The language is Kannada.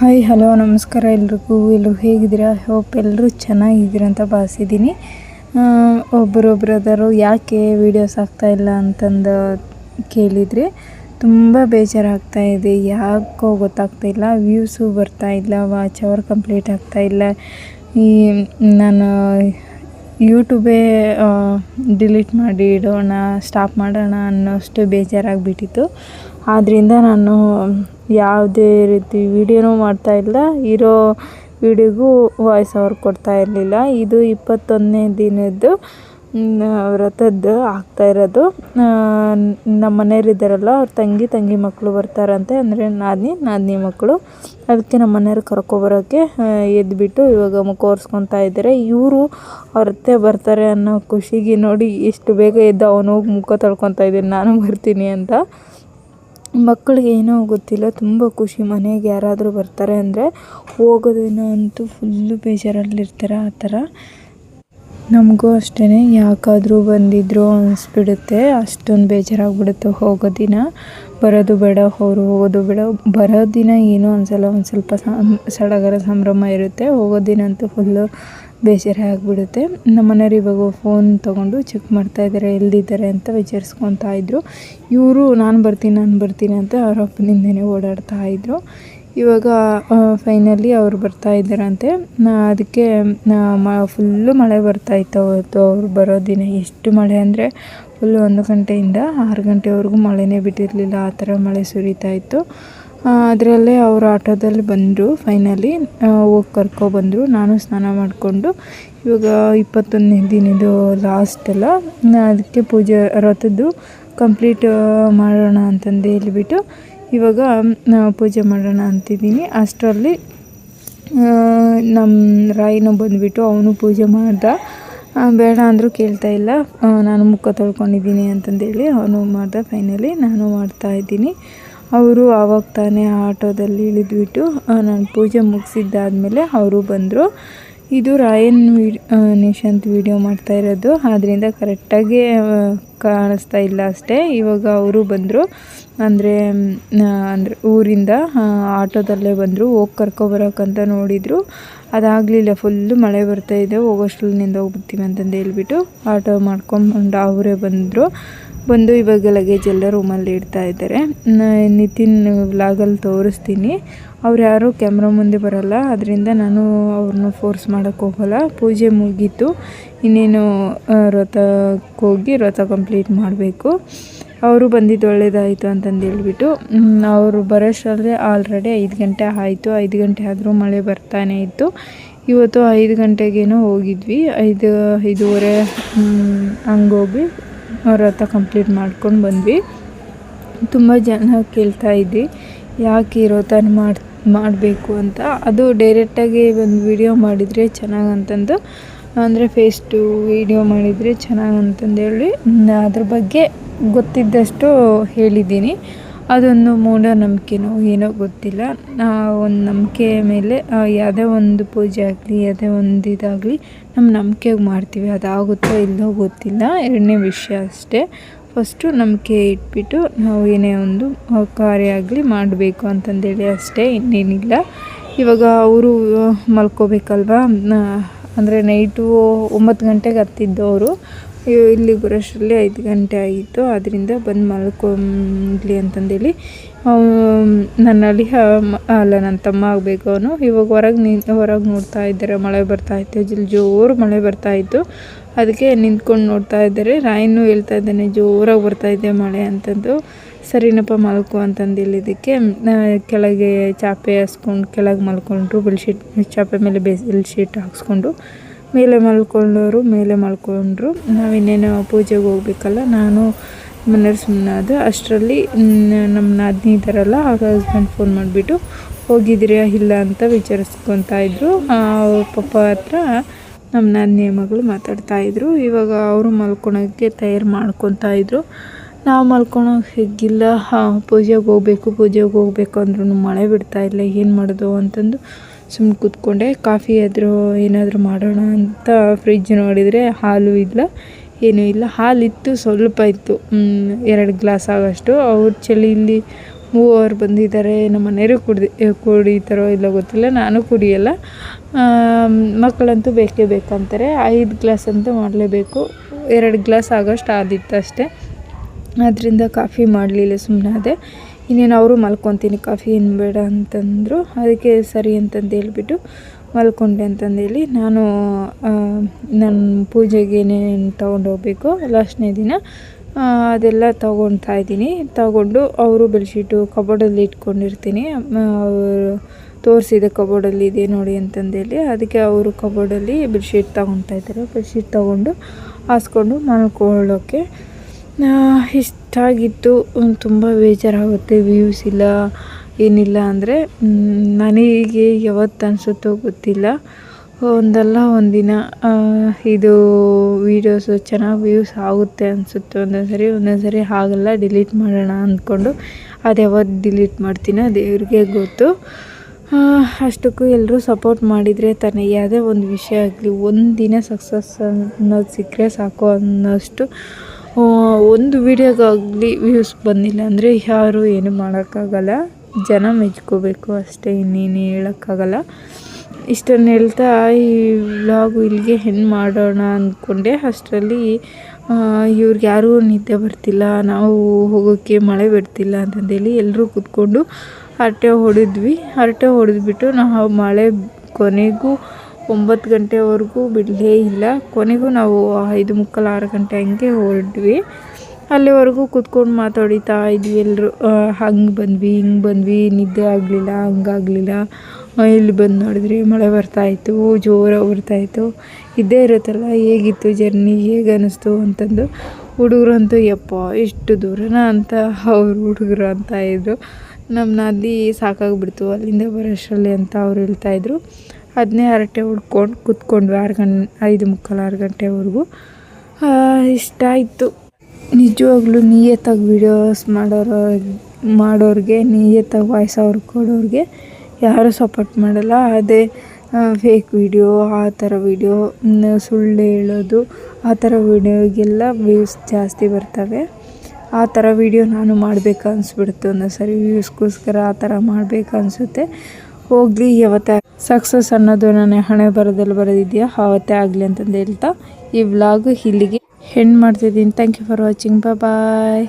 ಹಾಯ್ ಹಲೋ ನಮಸ್ಕಾರ ಎಲ್ರಿಗೂ. ಎಲ್ಲರೂ ಹೇಗಿದ್ದೀರಾ? ಹೋಪ್ ಎಲ್ಲರೂ ಚೆನ್ನಾಗಿದ್ದೀರಾ ಅಂತ ಭಾವಿಸಿದ್ದೀನಿ. ಒಬ್ಬರು ಬ್ರದರು ಯಾಕೆ ವೀಡಿಯೋಸ್ ಆಗ್ತಾಯಿಲ್ಲ ಅಂತಂದು ಕೇಳಿದರೆ ತುಂಬ ಬೇಜಾರಾಗ್ತಾ ಇದೆ. ಯಾಕೋ ಗೊತ್ತಾಗ್ತಾ ಇಲ್ಲ. ವ್ಯೂಸು ಬರ್ತಾ ಇಲ್ಲ. ವಾಚ್ ಅವರ್ ಕಂಪ್ಲೀಟ್ ಆಗ್ತಾ ಇಲ್ಲ. ಈ, ನಾನು ಯೂಟ್ಯೂಬೇ ಡಿಲೀಟ್ ಮಾಡಿ ಇಡೋಣ ಸ್ಟಾಪ್ ಮಾಡೋಣ ಅನ್ನೋಷ್ಟು ಬೇಜಾರಾಗಿಬಿಟ್ಟಿತ್ತು. ಆದ್ದರಿಂದ ನಾನು ಯಾವುದೇ ರೀತಿ ವೀಡಿಯೋನೂ ಮಾಡ್ತಾಯಿಲ್ಲ ಇರೋ ವೀಡಿಯೋಗೂ ವಾಯ್ಸ್ ಓವರ್ ಕೊಡ್ತಾ ಇರಲಿಲ್ಲ. ಇದು ಇಪ್ಪತ್ತೊಂದನೇ ದಿನದ್ದು ವ್ರತದ್ದು ಆಗ್ತಾ ಇರೋದು. ನಮ್ಮ ಮನೆಯವ್ರಿದ್ದಾರಲ್ಲ ಅವ್ರ ತಂಗಿ ತಂಗಿ ಮಕ್ಕಳು ಬರ್ತಾರಂತೆ. ಅಂದರೆ ನಾದಿನಿ ನಾದಿನಿ ಮಕ್ಕಳು ಅದಕ್ಕೆ ನಮ್ಮ ಮನೆಯವ್ರು ಕರ್ಕೊಬರೋಕ್ಕೆ ಎದ್ದುಬಿಟ್ಟು ಇವಾಗ ಮುಖ ಒರೆಸ್ಕೊತಾ ಇದ್ದಾರೆ. ಇವರು ಅವ್ರ ಬರ್ತಾರೆ ಅನ್ನೋ ಖುಷಿಗೆ ನೋಡಿ ಎಷ್ಟು ಬೇಗ ಎದ್ದು ಅವನು ಮುಖ ತೊಳ್ಕೊತಾ ಇದ್ದೀನಿ. ನಾನು ಬರ್ತೀನಿ ಅಂತ. ಮಕ್ಕಳಿಗೆ ಏನೋ ಗೊತ್ತಿಲ್ಲ, ತುಂಬ ಖುಷಿ. ಮನೆಗೆ ಯಾರಾದರೂ ಬರ್ತಾರೆ ಅಂದರೆ ಹೋಗೋದೇನೋ ಅಂತೂ ಫುಲ್ಲು ಬೇಜಾರಲ್ಲಿರ್ತಾರೆ ಆ ಥರ. ನಮಗೂ ಅಷ್ಟೇ ಯಾಕಾದರೂ ಬಂದಿದ್ರು ಅನಿಸ್ಬಿಡುತ್ತೆ, ಅಷ್ಟೊಂದು ಬೇಜಾರಾಗ್ಬಿಡುತ್ತೆ ಹೋಗೋ ದಿನ. ಬರೋದು ಬೇಡ, ಅವರು ಹೋಗೋದು ಬೇಡ. ಬರೋ ದಿನ ಏನೂ ಅನಿಸಲ್ಲ ಒಂದು ಸ್ವಲ್ಪ ಸಡಗರ ಸಂಭ್ರಮ ಇರುತ್ತೆ, ಹೋಗೋ ದಿನ ಅಂತೂ ಫುಲ್ಲು ಬೇಜಾರೇ ಆಗಿಬಿಡುತ್ತೆ. ನಮ್ಮ ಮನೆಯವ್ರು ಇವಾಗ ಫೋನ್ ತೊಗೊಂಡು ಚೆಕ್ ಮಾಡ್ತಾಯಿದ್ದಾರೆ ಎಲ್ಲಿದ್ದಾರೆ ಅಂತ ವಿಚಾರಿಸ್ಕೊತಾ ಇದ್ದರು ಇವರು, ನಾನು ಬರ್ತೀನಿ ನಾನು ಬರ್ತೀನಿ ಅಂತ ಅವ್ರ ಅಪ್ಪನಿಂದನೇ ಓಡಾಡ್ತಾ ಇದ್ದರು ಇವಾಗ ಫೈನಲಿ ಅವ್ರು ಬರ್ತಾ ಇದ್ದಾರಂತೆ. ಅದಕ್ಕೆ ಮ ಫುಲ್ಲು ಮಳೆ ಬರ್ತಾ ಇತ್ತು ಅವತ್ತು. ಅವ್ರು ಬರೋ ದಿನ ಎಷ್ಟು ಮಳೆ ಅಂದರೆ ಫುಲ್ಲು ಒಂದು ಗಂಟೆಯಿಂದ ಆರು ಗಂಟೆವರೆಗೂ ಮಳೆನೇ ಬಿಟ್ಟಿರಲಿಲ್ಲ. ಆ ಥರ ಮಳೆ ಸುರಿತಾ ಇತ್ತು. ಅದರಲ್ಲೇ ಅವರು ಆಟೋದಲ್ಲಿ ಬಂದರು ಫೈನಲಿ ಹೋಗಿ ಕರ್ಕೊಬಂದರು ನಾನು ಸ್ನಾನ ಮಾಡಿಕೊಂಡು, ಇವಾಗ ಇಪ್ಪತ್ತೊಂದನೇ ದಿನದ್ದು ಲಾಸ್ಟ್ ಅಲ್ಲ. ಅದಕ್ಕೆ ಪೂಜೆ ರಥದ್ದು ಕಂಪ್ಲೀಟ್ ಮಾಡೋಣ ಅಂತಂದು ಹೇಳಿಬಿಟ್ಟು, ಇವಾಗ ಪೂಜೆ ಮಾಡೋಣ ಅಂತಿದ್ದೀನಿ. ಅಷ್ಟರಲ್ಲಿ ನಮ್ಮ ರಾಯಿನೂ ಬಂದುಬಿಟ್ಟು ಅವನು ಪೂಜೆ ಮಾಡ್ದ. ಬೇಡ ಅಂದರೂ ಕೇಳ್ತಾ ಇಲ್ಲ. ನಾನು ಮುಖ ತೊಳ್ಕೊಂಡಿದ್ದೀನಿ ಅಂತಂದೇಳಿ ಅವನು ಮಾಡ್ದ. ಫೈನಲಿ ನಾನು ಮಾಡ್ತಾಯಿದ್ದೀನಿ ಅವರು ಆವಾಗ ತಾನೇ ಆಟೋದಲ್ಲಿ ಇಳಿದ್ಬಿಟ್ಟು ನಾನು ಪೂಜೆ ಮುಗಿಸಿದ್ದಾದಮೇಲೆ ಅವರು ಬಂದರು. ಇದು ರಾಯನ್ ವಿಡ್ ನಿಶಾಂತ್ ವೀಡಿಯೋ ಮಾಡ್ತಾ ಇರೋದು. ಆದ್ದರಿಂದ ಕರೆಕ್ಟಾಗಿ ಕಾಣಿಸ್ತಾ ಇಲ್ಲ ಅಷ್ಟೇ. ಇವಾಗ ಅವರು ಬಂದರು. ಅಂದರೆ ಅಂದರೆ ಊರಿಂದ ಆಟೋದಲ್ಲೇ ಬಂದರು. ಹೋಗಿ ಕರ್ಕೊಬರೋಕ್ಕಂತ ನೋಡಿದರು. ಅದಾಗಲಿಲ್ಲ ಫುಲ್ಲು ಮಳೆ ಬರ್ತಾಯಿದೆ ಹೋಗೋಷ್ಟ್ರಲ್ಲಿಂದ ಹೋಗ್ಬಿಡ್ತೀವಿ ಅಂತಂದು ಹೇಳ್ಬಿಟ್ಟು ಆಟೋ ಮಾಡ್ಕೊಂಡು ಅವರೇ ಬಂದರು. ಬಂದು ಇವಾಗ ಲಗೇಜ್ ಎಲ್ಲ ರೂಮಲ್ಲಿ ಇಡ್ತಾ ಇದ್ದಾರೆ. ನಿತಿನ್ ವ್ಲಾಗಲ್ಲಿ ತೋರಿಸ್ತೀನಿ. ಅವ್ರು ಯಾರೂ ಕ್ಯಾಮ್ರಾ ಮುಂದೆ ಬರೋಲ್ಲ. ಅದರಿಂದ ನಾನು ಅವ್ರನ್ನ ಫೋರ್ಸ್ ಮಾಡೋಕ್ಕೆ ಹೋಗಲ್ಲ. ಪೂಜೆ ಮುಗೀತು. ಇನ್ನೇನು ವ್ರತಕ್ಕೆ ಹೋಗಿ ವ್ರತ ಕಂಪ್ಲೀಟ್ ಮಾಡಬೇಕು. ಅವರು ಬಂದಿದ್ದು ಒಳ್ಳೇದಾಯಿತು ಅಂತಂದು ಹೇಳ್ಬಿಟ್ಟು ಅವರು ಬರೋಷ್ಟರಲ್ಲಿ ಆಲ್ರೆಡಿ ಐದು ಗಂಟೆ ಆಯಿತು. ಐದು ಗಂಟೆ ಆದರೂ ಮಳೆ ಬರ್ತಾನೆ ಇತ್ತು. ಇವತ್ತು ಐದು ಗಂಟೆಗೇನೋ ಹೋಗಿದ್ವಿ. ಐದು, ಐದೂವರೆ ಹಂಗೋಗಿ ವ್ರತ ಕಂಪ್ಲೀಟ್ ಮಾಡ್ಕೊಂಡು ಬಂದ್ವಿ. ತುಂಬ ಜನ ಕೇಳ್ತಾ ಇದ್ವಿ, ಯಾಕೆ ಈ ವ್ರತ ಮಾಡಿ, ಮಾಡಬೇಕು ಅಂತ. ಅದು ಡೈರೆಕ್ಟಾಗಿ ಒಂದು ವಿಡಿಯೋ ಮಾಡಿದರೆ ಚೆನ್ನಾಗಂತಂದು, ಅಂದರೆ ಫೇಸ್ ಟು ವೀಡಿಯೋ ಮಾಡಿದರೆ ಚೆನ್ನಾಗಂತಂದೇಳಿ ಅದ್ರ ಬಗ್ಗೆ ಗೊತ್ತಿದ್ದಷ್ಟು ಹೇಳಿದ್ದೀನಿ. ಅದೊಂದು ಮೂಢನಂಬಿಕೆನೋ ಏನೋ ಗೊತ್ತಿಲ್ಲ. ಒಂದು ನಂಬಿಕೆ ಮೇಲೆ ಯಾವುದೇ ಒಂದು ಪೂಜೆ ಆಗಲಿ, ಯಾವುದೇ ಒಂದು ಇದಾಗಲಿ ನಮ್ಮ ನಂಬಿಕೆಗೆ ಮಾಡ್ತೀವಿ. ಅದಾಗುತ್ತೋ ಇಲ್ಲೋ ಗೊತ್ತಿಲ್ಲ. ಎರಡನೇ ವಿಷಯ ಅಷ್ಟೇ. ಫಸ್ಟು ನಂಬಿಕೆ ಇಟ್ಬಿಟ್ಟು ನಾವು ಏನೇ ಒಂದು ಕಾರ್ಯ ಆಗಲಿ ಮಾಡಬೇಕು ಅಂತಂದೇಳಿ ಅಷ್ಟೇ, ಇನ್ನೇನಿಲ್ಲ. ಇವಾಗ ಅವರು ಮಲ್ಕೋಬೇಕಲ್ವಾ? ಅಂದರೆ ನೈಟು ಒಂಬತ್ತು ಗಂಟೆಗೆ ಹತ್ತಿದ್ದವರು. ಇಲ್ಲಿಗೆ ಬರೋಷ್ಟರಲ್ಲಿ ಐದು ಗಂಟೆ ಆಗಿತ್ತು. ಅದರಿಂದ ಬಂದು ಮಲ್ಕೊಂಡ್ಲಿ ಅಂತಂದೇಳಿ ನನ್ನಲ್ಲಿ ಅಲ್ಲ, ನನ್ನ ತಮ್ಮ ಆಗಬೇಕು ಅವನು. ಇವಾಗ ಹೊರಗೆ ನಿ ಹೊರಗೆ ನೋಡ್ತಾ ಇದ್ದಾರೆ, ಮಳೆ ಬರ್ತಾ ಇತ್ತು. ಜಿಲ್ ಜೋರು ಮಳೆ ಬರ್ತಾ ಇತ್ತು. ಅದಕ್ಕೆ ನಿಂತ್ಕೊಂಡು ನೋಡ್ತಾ ಇದ್ದಾರೆ. ರಾಯನ್ನು ಹೇಳ್ತಾ ಇದ್ದಾನೆ, ಜೋರಾಗಿ ಬರ್ತಾ ಇದೆ ಮಳೆ ಅಂತಂದು. ಸರಿನಪ್ಪ, ಮಲ್ಕು ಅಂತಂದೇಳಿ ಇದಕ್ಕೆ. ಕೆಳಗೆ ಚಾಪೆ ಹಾಸ್ಕೊಂಡು ಕೆಳಗೆ ಮಲ್ಕೊಂಡ್ರು ಬೆಲ್ಶೀಟ್ ಚಾಪೆ ಮೇಲೆ ಬೆಡ್ಶೀಟ್ ಹಾಕ್ಸ್ಕೊಂಡು. ಮೇಲೆ ಮಲ್ಕೊಂಡವರು ಮೇಲೆ ಮಲ್ಕೊಂಡ್ರು. ನಾವಿನ್ನೇನು ಪೂಜೆಗೆ ಹೋಗ್ಬೇಕಲ್ಲ, ನಾನು ಮನೆಯವ್ರು ಅದು, ಅಷ್ಟರಲ್ಲಿ ನಮ್ಮ ನಾದಿನಿ ಇದ್ದಾರಲ್ಲ ಅವ್ರ ಹಸ್ಬೆಂಡ್ ಫೋನ್ ಮಾಡಿಬಿಟ್ಟು ಹೋಗಿದ್ದೀರಾ ಇಲ್ಲ ಅಂತ ವಿಚಾರಿಸ್ಕೊತಾ ಇದ್ರು. ಅವ್ರ ಪಪ್ಪ ಹತ್ರ ನಮ್ಮ ನಾದಿನಿ ಮಗಳು ಮಾತಾಡ್ತಾಯಿದ್ರು ಇವಾಗ ಅವರು ಮಲ್ಕೊಳೋಕ್ಕೆ ತಯಾರು ಮಾಡ್ಕೊತಾ ಇದ್ರು. ನಾವು ಮಲ್ಕೊಳೋಕೆ ಹೇಗಿಲ್ಲ ಪೂಜೆಗೆ ಹೋಗ್ಬೇಕು ಪೂಜೆಗೆ ಹೋಗ್ಬೇಕು ಅಂದ್ರೂ ಮಳೆ ಬಿಡ್ತಾ ಇಲ್ಲ, ಏನು ಮಾಡೋದು ಅಂತಂದು ಸುಮ್ಮನೆ ಕೂತ್ಕೊಂಡೆ, ಕಾಫಿ ಆದರೂ ಏನಾದರೂ ಮಾಡೋಣ ಅಂತ ಫ್ರಿಜ್ ನೋಡಿದರೆ ಹಾಲು ಇಲ್ಲ, ಏನೂ ಇಲ್ಲ. ಹಾಲಿತ್ತು, ಸ್ವಲ್ಪ ಇತ್ತು. ಎರಡು ಗ್ಲಾಸ್ ಆಗೋಷ್ಟು. ಅವ್ರ ಚಳಿಯಲ್ಲಿ ಮೂವರು ಬಂದಿದ್ದಾರೆ, ನಮ್ಮ ಮನೆಯವರು ಕುಡ್ದು, ಕುಡಿತಾರೋ ಇಲ್ಲ ಗೊತ್ತಿಲ್ಲ, ನಾನು ಕುಡಿಯಲ್ಲ. ಮಕ್ಕಳಂತೂ ಬೇಕೇ ಬೇಕಂತಾರೆ. ಐದು ಗ್ಲಾಸ್ ಅಂತೂ ಮಾಡಲೇಬೇಕು. ಎರಡು ಗ್ಲಾಸ್ ಆಗೋಷ್ಟು ಆದಿತ್ತು ಅಷ್ಟೇ ಅದರಿಂದ ಕಾಫಿ ಮಾಡಲಿಲ್ಲ ಸುಮ್ಮನೆ ಅದೇ ಇನ್ನೇನು ಅವರು ಮಲ್ಕೊತೀನಿ, ಕಾಫಿ ಏನು ಬೇಡ ಅಂತಂದರು. ಅದಕ್ಕೆ ಸರಿ ಅಂತಂದು ಹೇಳ್ಬಿಟ್ಟು ಮಲ್ಕೊಂಡೆ ಅಂತಂದೇಳಿ ನಾನು ನನ್ನ ಪೂಜೆಗೆ ಏನೇನು ತೊಗೊಂಡು ಹೋಗಬೇಕು ಲಾಸ್ಟ್ನೇ ದಿನ ಅದೆಲ್ಲ ತೊಗೊಳ್ತಾ ಇದ್ದೀನಿ. ತಗೊಂಡು ಅವರು ಬೆಡ್ಶೀಟು ಕಬೋರ್ಡಲ್ಲಿ ಇಟ್ಕೊಂಡಿರ್ತೀನಿ. ಅವರು ತೋರಿಸಿದೆ ಕಬೋರ್ಡಲ್ಲಿ ಇದೆ ನೋಡಿ ಅಂತಂದೇಳಿ ಅದಕ್ಕೆ ಅವರು ಕಬೋರ್ಡಲ್ಲಿ ಬೆಡ್ಶೀಟ್ ತೊಗೊತಾ ಇದ್ದಾರೆ. ಬೆಡ್ಶೀಟ್ ತೊಗೊಂಡು ಹಾಸ್ಕೊಂಡು ಮಲ್ಕೊಳ್ಳೋಕ್ಕೆ ಇಷ್ಟಾಗಿತ್ತು ತುಂಬ ಬೇಜಾರಾಗುತ್ತೆ. ವ್ಯೂಸ್ ಇಲ್ಲ, ಏನಿಲ್ಲ ಅಂದರೆ ನನಗೆ ಯಾವತ್ತು ಅನಿಸುತ್ತೋ ಗೊತ್ತಿಲ್ಲ. ಒಂದಲ್ಲ ಒಂದಿನ ಇದು ವೀಡಿಯೋಸು ಚೆನ್ನಾಗಿ ವ್ಯೂಸ್ ಆಗುತ್ತೆ ಅನಿಸುತ್ತೆ. ಒಂದೊಂದು ಸರಿ ಒಂದೊಂದು ಸರಿ ಆಗಲ್ಲ ಡಿಲೀಟ್ ಮಾಡೋಣ ಅಂದ್ಕೊಂಡು, ಅದು ಯಾವತ್ತು ಡಿಲೀಟ್ ಮಾಡ್ತೀನೋ ದೇವ್ರಿಗೆ ಗೊತ್ತು. ಅಷ್ಟಕ್ಕೂ ಎಲ್ಲರೂ ಸಪೋರ್ಟ್ ಮಾಡಿದರೆ ತಾನೇ, ಯಾವುದೇ ಒಂದು ವಿಷಯ ಆಗಲಿ, ಒಂದಿನ ದಿನ ಸಕ್ಸಸ್ ಅನ್ನೋದು ಸಿಕ್ಕರೆ ಸಾಕು ಅನ್ನೋಷ್ಟು ಒಂದು ವೀಡಿಯೋಗಾಗಲಿ ವ್ಯೂಸ್ ಬಂದಿಲ್ಲ ಅಂದರೆ ಯಾರು ಏನು ಮಾಡೋಕ್ಕಾಗಲ್ಲ. ಜನ ಮೆಚ್ಕೋಬೇಕು ಅಷ್ಟೇ, ಇನ್ನೇನು ಹೇಳೋಕ್ಕಾಗಲ್ಲ. ಇಷ್ಟನ್ನು ಹೇಳ್ತಾ ಈ ವ್ಲಾಗು ಇಲ್ಲಿಗೆ ಹೆಣ್ಣು ಮಾಡೋಣ ಅಂದ್ಕೊಂಡೆ ಅಷ್ಟರಲ್ಲಿ ಇವ್ರಿಗೆ ಯಾರೂ ನಿದ್ದೆ ಬರ್ತಿಲ್ಲ, ನಾವು ಹೋಗೋಕ್ಕೆ ಮಳೆ ಬರ್ತಿಲ್ಲ ಅಂತಂದೇಳಿ ಎಲ್ಲರೂ ಕೂತ್ಕೊಂಡು ಹರಟೆ ಹೊಡೆದ್ವಿ. ಹರಟೆ ಹೊಡೆದ್ಬಿಟ್ಟು ನಾವು ಮಳೆ ಕೊನೆಗೂ ಒಂಬತ್ತು ಗಂಟೆವರೆಗೂ ಬಿಡಲೇ ಇಲ್ಲ. ಕೊನೆಗೂ ನಾವು ಐದು ಮುಕ್ಕಾಲು ಆರು ಗಂಟೆ ಹಂಗೆ ಹೊರಟ್ವಿ. ಅಲ್ಲಿವರೆಗೂ ಕೂತ್ಕೊಂಡು ಮಾತಾಡಿತಾ ಇದ್ವಿ ಎಲ್ಲರೂ ಹಂಗೆ ಬಂದ್ವಿ, ಹಿಂಗೆ ಬಂದ್ವಿ, ನಿದ್ದೆ ಆಗಲಿಲ್ಲ ಹಂಗಾಗಲಿಲ್ಲ ಇಲ್ಲಿ ಬಂದು ನೋಡಿದ್ರಿ ಮಳೆ ಬರ್ತಾಯಿತ್ತು ಜೋರಾಗಿ ಬರ್ತಾಯಿತ್ತು ಇದ್ದೇ ಇರುತ್ತಲ್ಲ, ಹೇಗಿತ್ತು ಜರ್ನಿ, ಹೇಗೆ ಅನ್ನಿಸ್ತು ಅಂತಂದು. ಹುಡುಗರಂತೂ ಯಪ್ಪ, ಇಷ್ಟು ದೂರನ ಅಂತ ಅವರು ಹುಡುಗರು ಅಂತ ಇದ್ದರು ನಮ್ಮ ನಾದಿ ಸಾಕಾಗಿಬಿಡ್ತು, ಅಲ್ಲಿಂದ ಬರೋಷ್ಟರಲ್ಲಿ ಅಂತ ಅವ್ರು ಹೇಳ್ತಾಯಿದ್ರು ಅದನ್ನೇ ಹರಟೆ ಹೊಡ್ಕೊಂಡು ಕೂತ್ಕೊಂಡ್ವಿ ಆರು ಗಂಟೆ ಐದು ಮುಕ್ಕಾಲು ಆರು ಗಂಟೆವರೆಗೂ. ಇಷ್ಟ ಆಯಿತು. ನಿಜವಾಗ್ಲೂ ನೀಯತ್ತಾಗಿ ವೀಡಿಯೋಸ್ ಮಾಡೋರು, ಮಾಡೋರಿಗೆ, ನೀಯತ್ತಾಗಿ ವಾಯ್ಸ್ ಅವ್ರು ಕೊಡೋರಿಗೆ ಯಾರೂ ಸಪೋರ್ಟ್ ಮಾಡಲ್ಲ. ಅದೇ ಫೇಕ್ ವೀಡಿಯೋ ಆ ಥರ ವೀಡಿಯೋ ಸುಳ್ಳು ಹೇಳೋದು, ಆ ಥರ ವೀಡಿಯೋಗೆಲ್ಲ ವ್ಯೂಸ್ ಜಾಸ್ತಿ ಬರ್ತವೆ. ಆ ಥರ ವೀಡಿಯೋ ನಾನು ಮಾಡಬೇಕು ಅನಿಸ್ಬಿಡ್ತು. ಒಂದೊಂದು ಸರಿ ವ್ಯೂಸ್ಗೋಸ್ಕರ ಆ ಥರ ಮಾಡಬೇಕು ಅನಿಸುತ್ತೆ. ಹೋಗಲಿ ಯಾವತ್ತೇ ಸಕ್ಸಸ್ ಅನ್ನೋದು ನನ್ನ ಹಣೆ ಬರೋದಲ್ಲಿ ಬರೋದಿದೆಯಾ, ಆವತ್ತೇ ಆಗಲಿ ಅಂತಂದು ಹೇಳ್ತಾ ಈ ವ್ಲಾಗ್ ಇಲ್ಲಿಗೆ ಹೆಣ್ಣು ಮಾಡ್ತಿದ್ದೀನಿ. Thank you for watching bye